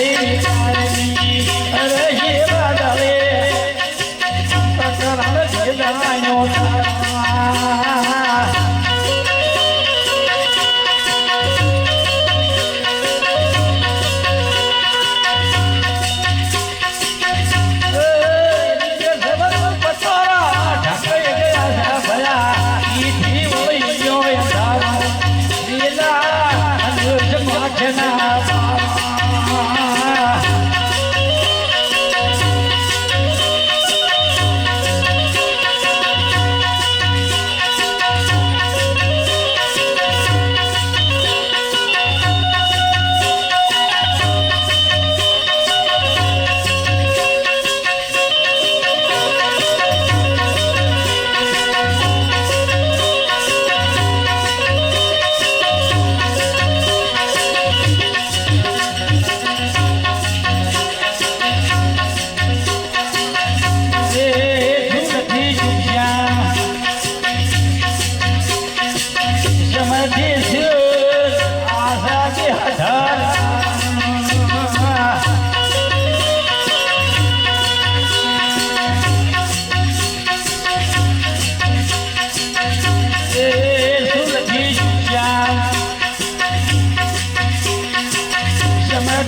Hey.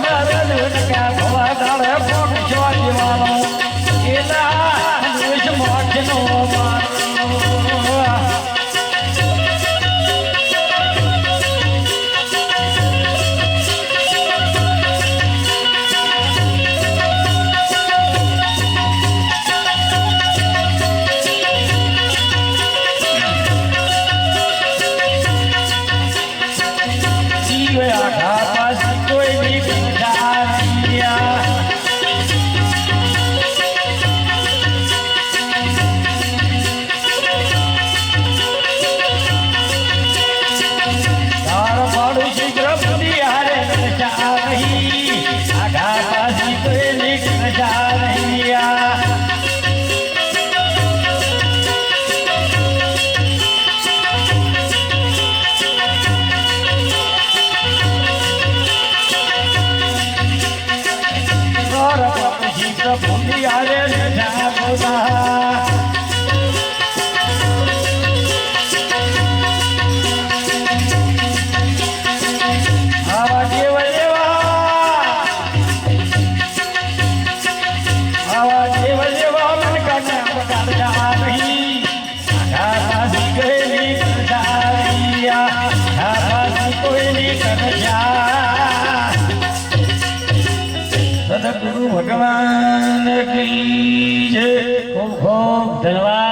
准 ભગવાન કી જય. ખૂબ ખૂબ ધન્યવાદ.